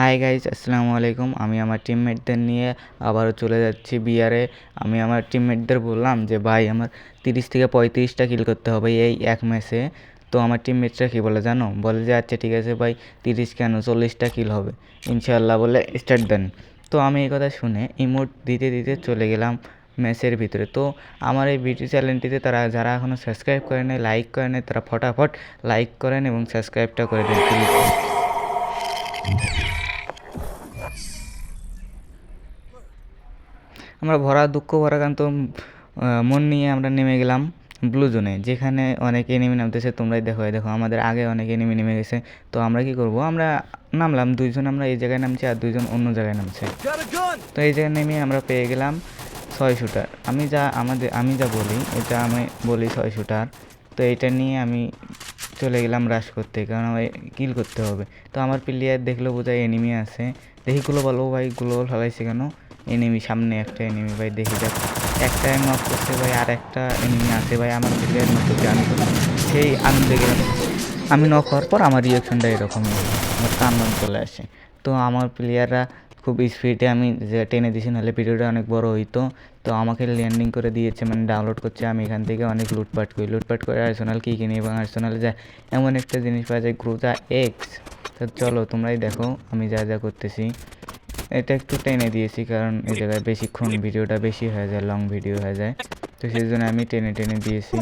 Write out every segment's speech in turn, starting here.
Hi guys আসসালামু আলাইকুম। আমি আমার টিমমেটদের নিয়ে আবারও চলে যাচ্ছি বিয়ারে আমি আমার টিমমেটদের বললাম যে, ভাই, আমার তিরিশ থেকে পঁয়ত্রিশটা কিল করতে হবে এই এক ম্যাচে তো আমার টিমমেটরা কী বলে জানো? বলে যে আচ্ছা ঠিক আছে ভাই, তিরিশ কেন? চল্লিশটা কিল হবে। ইনশাল্লাহ বলে স্টার্ট দেন। তো আমি এই কথা শুনে ইমোট দিতে দিতে চলে গেলাম ম্যাচের ভিতরে। তো আমার এই ভিডিও চ্যানেলটিতে তারা, যারা এখনও সাবস্ক্রাইব করে নেয় লাইক করে নেয় তারা ফটাফট লাইক করেন এবং সাবস্ক্রাইবটা করে দেন আমরা ভরা দুঃখ ভরাকান্ত আহ, মন নিয়ে আমরা নেমে গেলাম ব্লু জোনে যেখানে অনেক এনিমি নামতেছে তোমরাই দেখো দেখো আমাদের আগে অনেক এনিমি নেমে গেছে। তো আমরা কি করব? আমরা নামলাম দুইজন আমরা এই জায়গায় নামছি আর দুইজন অন্য জায়গায় নামছে! তো এই জায়গায় নেমে আমরা পেয়ে গেলাম ছয় শুটার আমি যা আমাদের আমি যা বলি এটা আমি বলি ছয় শুটার তো এটা নিয়ে আমি চলে গেলাম রাশ করতে কারণ আমার কিল করতে হবে। তো আমার প্লেয়ার দেখল বোধহয় এনিমি আছে। দেখি গুলো বলো ভাই গুলো ফেলাইছে কেন? এনিমি সামনে একটা এনিমি ভাই, দেখি যাক। একটা নক করছে ভাই, আর একটা এনিমি আছে ভাই, আমার প্লেয়ার মতো জানি সেই আনন্দে গেলাম। আমি নক হওয়ার পর আমার রিয়াকশনটা এরকম। আমার কান্নান চলে আসে। তো আমার প্লেয়াররা খুব স্পিডে আমি যে টেনে দিয়েছি নাহলে ভিডিওটা অনেক বড় হইতো। তো আমাকে ল্যান্ডিং করে দিয়েছে মানে ডাউনলোড করছে। আমি এখান থেকে অনেক লুটপাট করি। লুটপাট করে আর্সেনাল কী কিনি? এবং আর্সেনালে যায় এমন একটা জিনিস পাওয়া যায় গ্রুজা এক্স তো চলো, তোমরাই দেখো, আমি যা যা করতেছি। এটা একটু টেনে দিয়েছি কারণ এই জায়গায় বেশিক্ষণ ভিডিওটা বেশি হয়ে যায় লং ভিডিও হয়ে যায়। তো সেই জন্য আমি টেনে টেনে দিয়েছি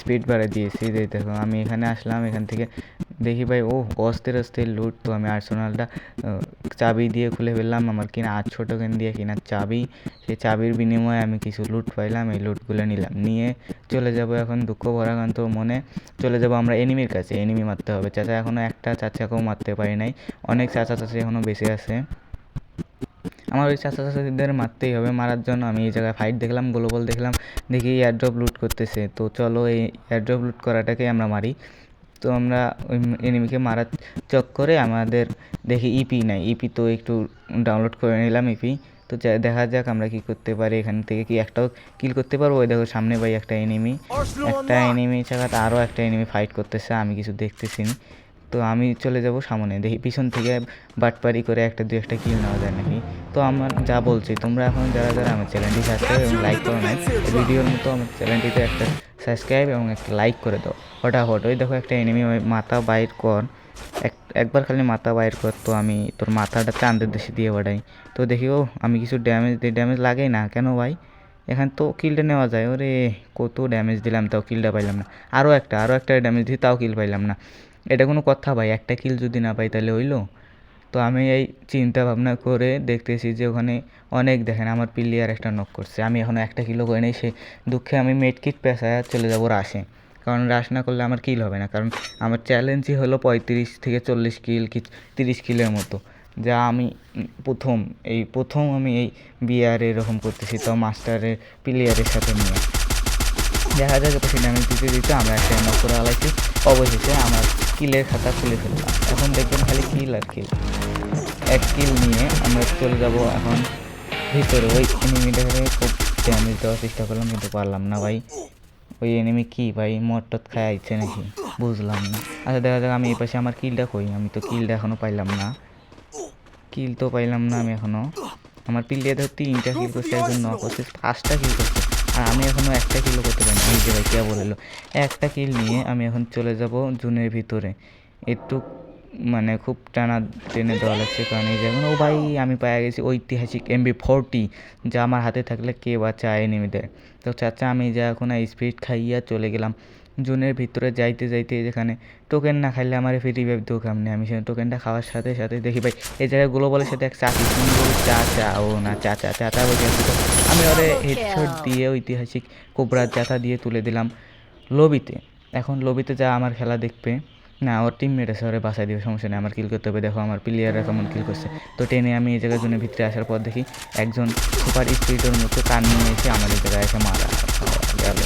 স্পিড বাড়িয়ে দিয়েছি। যে দেখো আমি এখানে আসলাম এখান থেকে দেখি ভাই ও অস্থির অস্থির লুট তো আমি আর্সেনালটা চাবি দিয়ে খুলে ফেললাম। আমার কিনা আটশো টোকেন দিয়ে কিনা চাবি। সেই চাবির বিনিময়ে আমি কিছু লুট পাইলাম এই লুটগুলো নিলাম। নিয়ে চলে যাব এখন দুঃখ ভরাকান্ত মনে। চলে যাব আমরা এনিমির কাছে এনিমি মারতে হবে। চাচা এখনও একটা চাচাকেও মারতে পারি নাই। অনেক চাচা চাচি এখনও বেঁচে আছে। আমার ওই চাচা চাচাদের মারতেই হবে, মারার জন্য আমি এই জায়গায় ফাইট দেখলাম, গ্লোবাল দেখলাম, দেখি এয়ারড্রপ লুট করতেছে। তো চলো এই এয়ারড্রপ লুট করাটাকে আমরা মারি। তো আমরা ওই এনিমিকে মারার চক্করে আমাদের দেখি ইপি নাই। ইপি তো একটু ডাউনলোড করে নিলাম ইপি তো দেখা যাক আমরা কি করতে পারি। এখান থেকে কি একটাও কিল করতে পারব? ওই দেখো সামনে ভাই একটা এনিমি একটা! এনিমি জায়গাতে আরও একটা এনিমি ফাইট করতেছে, আমি কিছু দেখতেছি। তো আমি চলে যাব সামনে। দেখি পিছন থেকে বাটপারি করে একটা দু একটা কিল নেওয়া যায় নাকি? তো আমার যা বলছি, তোমরা এখন যারা যারা আমার চ্যানেলটি সাবস্ক্রাইব এবং লাইক করো নাই ভিডিওর মতো আমার চ্যানেলটিতে একটা সাবস্ক্রাইব এবং একটা লাইক করে দাও। ফটাফট। ওই দেখো একটা এনিমি মাথা বাইর কর। এক, একবার খালি মাথা বাইর কর তো আমি তোর মাথাটা চাঁদের দেশে দিয়ে বাড়াই। তো দেখি, ও, আমি কিছু ড্যামেজ দিই ড্যামেজ লাগেই না। কেন ভাই? এখান তো কিলটা নেওয়া যায়। ওরে, কত ড্যামেজ দিলাম, তাও কিলটা পাইলাম না। আরও একটা আরও একটা ড্যামেজ দিই তাও কিল পাইলাম না। এটা কোনো কথা ভাই, একটা কিল যদি না পাই তাহলে হইল। তো আমি এই চিন্তা ভাবনা করে দেখতেছি যে ওখানে অনেক দেখেন, আমার প্লেয়ার একটা নক করছে। আমি এখনও একটা কিলো করে নেই, সে দুঃখে আমি মেডকিট পেশায় চলে যাব রাশে কারণ রাশ না করলে আমার কিল হবে না, কারণ আমার চ্যালেঞ্জই হলো পঁয়ত্রিশ থেকে চল্লিশ কিল কি তিরিশ কিলের মতো। যা আমি প্রথম, এই প্রথম আমি এই বিয়ার এরকম করতেছি, তো মাস্টারের প্লেয়ারের সাথে নিয়ে। দেখা যাক সেটা আমি দিতে দিতে আমরা একটা নক করে আলাইছি। অবশেষে আমার কিলের খাতা খুলে ফেললাম। এখন দেখবেন খালি কিল আর কিল। এক কিল নিয়ে আমরা চলে যাব এখন ভিতরে। ওই এনিমিটাকে খুব ড্যামেজ দেওয়ার চেষ্টা করলাম, কিন্তু পারলাম না ভাই। ওই এনিমি কি ভাই? মটট খায় আইছে নাকি? বুঝলাম না। আচ্ছা দেখা যাক আমি এই পাশে আমার কিলটা কই? আমি তো কিলটা এখনও পাইলাম না। কিল তো পাইলাম না আমি এখনও আমার ধর তিনটা কিল করছে, একজন ন করছে, পাঁচটা কিল করছে। আর আমি এখনও একটা কিলো করতে পারিনি। এই যে ভাই, কে বলল? একটা কিল নিয়ে আমি এখন চলে যাব জুনের ভিতরে। একটু মানে খুব টানা টেনে দেওয়া লাগছে কারণ এই যেমন ও ভাই আমি পাওয়া গেছি ঐতিহাসিক এমবি ফোরটি যা আমার হাতে থাকলে কে বা চায় নেমিদের তো চাচা আমি যা এখন স্পিড খাইয়া চলে গেলাম। জুনের ভিতরে যাইতে যাইতে যেখানে টোকেন না খাইলে আমার ফ্রি ওয়েব দিও কামনে আমি সেই টোকেনটা খাওয়ার সাথে সাথে দেখি ভাই এই জায়গায় গ্লোবালের সাথে এক চাচি চা চা ও না চা চা চাচা বলছে আমি ওরে হেডশট দিয়ে ঐতিহাসিক কোবরার চাতা দিয়ে তুলে দিলাম লবিতে। এখন লবিতে যা আমার খেলা দেখবে। না, ওর টিমমেট আছে, ওরে বাসায় দিবে, সমস্যা নেই, আমার কিল করতে হবে। দেখো, আমার প্লেয়াররা কেমন কিল করছে। তো টেনে আমি এই জায়গার জন্য ভিতরে আসার পর দেখি একজন সুপার স্পিডের মতো কান নিয়ে এসে আমাদের জায়গায় এসে মারা গেল।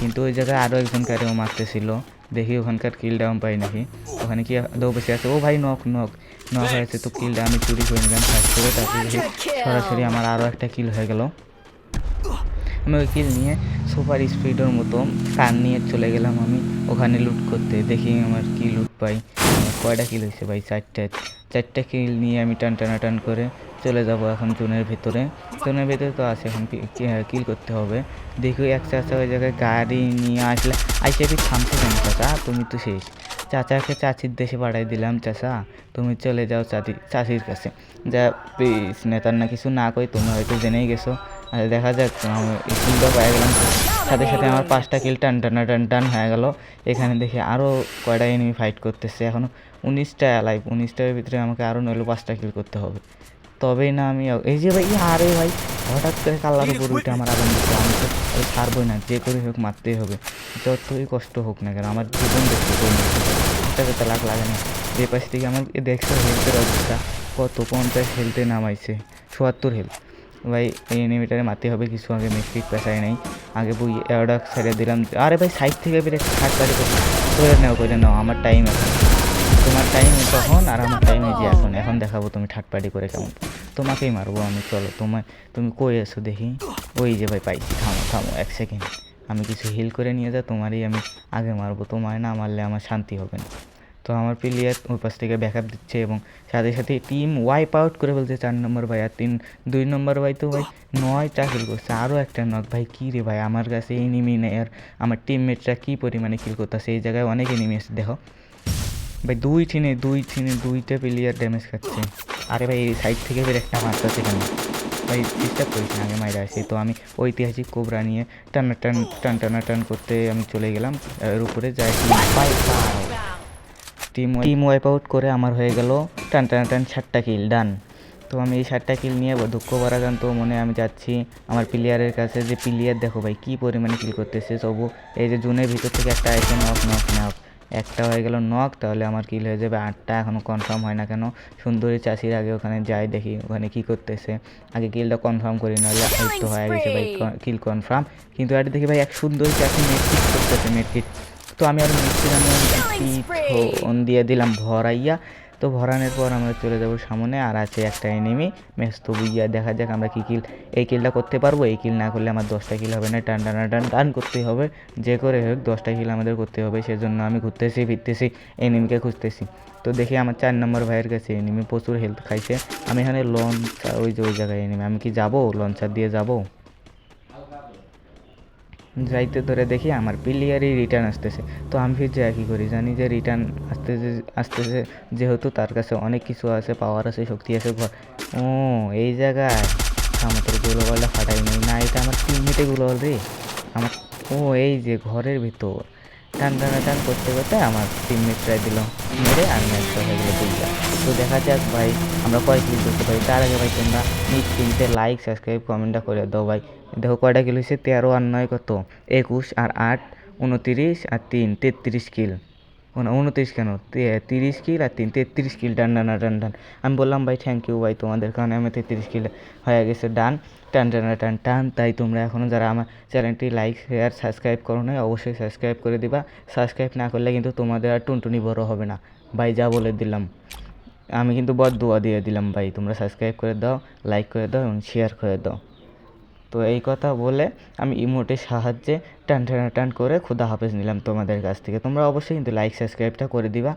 কিন্তু ওই জায়গায় আরও একজন কারেও মারতেছিল। দেখি ওখানকার কিল ডাউন পাই নাকি। ওখানে কি দৌ বসে আছে? ও ভাই নক নক নক হয়েছে, তো কিলটা আমি চুরি করে নিলাম ফার্স্ট করে, তারপরে সরাসরি আমার আরও একটা কিল হয়ে গেল। কিল নিয়ে সুপার স্পিডের মতো কান নিয়ে চলে গেলাম আমি। ওখানে লুট করতে। দেখি আমার কি লুট পাই। কয়টা কিল হয়েছে ভাই? চারটে। চারটে কিল নিয়ে আমি টান টানা টান করে চলে যাব এখন জোনের ভিতরে। জোনের ভিতরে তো আছে এখন কিল করতে হবে। দেখি এক চাচা ওই জায়গায় গাড়ি নিয়ে আসলে আইসে বি থামছে কেন চাচা? তুমি তো শেষ। চাচাকে চাচির দেশে পাঠাই দিলাম চাচা। তুমি চলে যাও চাচি চাচির কাছে। যা প্লিজ নেতার না কিছু না কই, তুমি হয়তো জেনেই গেছো। আর দেখা যাক আমি কিলটা পেয়ে গেলাম সাথে সাথে আমার পাঁচটা কিল টান টানা টান টান হয়ে গেল। এখানে দেখি আরও কয়টা এনিমি ফাইট করতেছে। এখনও উনিশটা লাইভ উনিশটার ভিতরে আমাকে আরও নইলে পাঁচটা কিল করতে হবে। তবেই না আমি এই যে ভাই, আরে ভাই, হঠাৎ করে কাল্লার উপর উঠে আমার আগুন দিচ্ছে। আমি তো ছাড়বই না, যে করে হোক মারতেই হবে। যতই কষ্ট হোক না কেন, আমার জীবন দেখতে এটাকে তো লাগ লাগে না। যে পাশ থেকে আমার দেখছ হেলথের অবস্থা, কত পঞ্চাশ হেলথে নামাইছে, চুয়াত্তর হেলথ ভাই, এই এনিমিটারে মারতে হবে কিছু, আগে মেট্রিক পেশায় নাই। আগে বই এডাক ছেড়ে দিলাম। আরে ভাই সাইড থেকে বেরে খাট বাড়ি করে নাও করে নাও, আমার টাইম আছে তোমার টাইম তখন আর আমার টাইম এই যে এখন? এখন দেখাবো তুমি ঠাট পাটি করে কেমন। তোমাকেই মারবো আমি, চলো। তোমার, তুমি কই এসো দেখি? ওই যে ভাই, পাইছি। থামো থামো, এক সেকেন্ড আমি কিছু হিল করে নিয়ে যা, তোমারই আমি আগে মারবো। তোমায় না মারলে আমার শান্তি হবে না। তো আমার প্লেয়ার ওর পাশ থেকে ব্যাকআপ দিচ্ছে এবং সাথে সাথে টিম ওয়াইপ আউট করে বলছে চার নম্বর ভাই আর তিন, দুই নম্বর ভাই তো ভাই নয়টা কিল করছে। আরও একটা নক ভাই, কী রে ভাই? আমার কাছে এনিমি নেই আর আমার টিমমেটরা কী পরিমাণে কিল করতেছে? এই জায়গায় অনেক এনিমি আছে, দেখো। ভাই, দুই টিনে দুই টিনে দুইটা প্লেয়ার ড্যামেজ খাচ্ছে। আরে ভাই, এই সাইড থেকে বের একটা মারতেছে কেন? ভাই ডিস্টার্ব করিস না, আগে মাইরা আসি। তো আমি ঐতিহাসিক কোবরা নিয়ে টানা, টান টান, টানা, টান করতে আমি চলে গেলাম। এর উপরে যাই। টিম টিম ওয়াইপ আউট করে আমার হয়ে গেল। টান টান টান ষাটটা কিল ডান তো আমি এই ষাটটা কিল নিয়ে দুঃখ করা তো মনে আমি যাচ্ছি। আমার প্লেয়ারের কাছে যে প্লেয়ার দেখো ভাই, কী পরিমাণে কিল করতেছে তবু এই যে জুনের ভিতর থেকে একটা আইসে নক নক নক একটা হয়ে গেল নক তাহলে আমার কিল হয়ে যাবে আটটা এখনও কনফার্ম হয় না কেন। সুন্দরী চাষির আগে ওখানে যাই দেখি ওখানে কি করতেছে। আগে কিলটা কনফার্ম করি, নাহলে এই তো হয়ে গেছে ভাই কিল কনফার্ম কিন্তু আর দেখি ভাই, এক সুন্দরী চাষি মেট্রিক করতেছে মেট্রিক তো আমি আর আমি অন দিয়ে দিলাম ভরাইয়া। তো ভরানোর পর আমরা চলে যাব সামনে আর আছে একটা এনিমি ম্যাচ তো বুঝিয়া দেখা যাক আমরা কী কিল এই কিলটা করতে পারব। এই কিল না করলে আমার দশটা কিল হবে না। টান টানা টান টান করতেই হবে। যে করে হোক দশটা কিল আমাদের করতে হবে। সেজন্য আমি ঘুরতেছি ফিরতেছি এনিমিকে খুঁজতেছি। তো দেখি আমার চার নম্বর ভাইয়ের কাছে এনিমি প্রচুর হেলথ খাইছে। আমি এখানে লঞ্চ ওই যে ওই জায়গায় এনিমি আমি কি যাব? লঞ্চার দিয়ে যাব? যাইতে ধরে দেখি আমার প্লেয়ারই রিটার্ন আসতেছে। তো আমি ফির যা কী করি? জানি যে রিটার্ন আসতেছে আসতেছে যেহেতু তার কাছে অনেক কিছু আছে পাওয়ার আছে, শক্তি আছে ও, এই জায়গায়? আমার তোর গ্লোবালটা ফাটাই নেই। না, এটা আমার টিমমেটে গ্লোবাল রে। আমার, ও, এই যে ঘরের ভিতর। টান টান টান, করতে করতে আমার টিমমেটরাই দিল। মেরে আর ম্যাচটা হয়ে গেলো বুঝলা তো দেখা যাক ভাই, আমরা কয় কিল করতে পারি? তার আগে ভাই তোমরা নিজ কিনতে লাইক সাবস্ক্রাইব কমেন্টটা করে দাও ভাই। দেখো কয়টা কিল হয়েছে তেরো আর নয় কত? একুশ আর আট, উনতিরিশ আর তিন, তেত্রিশ কিল। উনত্রিশ কেন? তিরিশ কিল আর তিন, তেত্রিশ কিল। ডান ডান ডান ডান। আমি বললাম, ভাই থ্যাংক ইউ ভাই, তোমাদের কারণে আমি তেত্রিশ কিল হয়ে গেছে ডান। টান টান টান টান তাই তোমরা এখনও যারা আমার চ্যানেলটি লাইক, শেয়ার সাবস্ক্রাইব করো নাই, অবশ্যই সাবস্ক্রাইব করে দিবা। সাবস্ক্রাইব না করলে কিন্তু তোমাদের আর টুনটুনি বড় হবে না। ভাই, যা বলে দিলাম। আমি কিন্তু বদ দোয়া দিয়ে দিলাম, ভাই। তোমরা সাবস্ক্রাইব করে দাও লাইক করে দাও, এবং শেয়ার করে দাও। তো এই কথা বলে আমি ইমোটের সাহায্যে টান টান টান করে খুদা হাফেজ নিলাম তোমাদের কাছ থেকে। তোমরা অবশ্যই কিন্তু লাইক সাবস্ক্রাইবটা করে দিবা।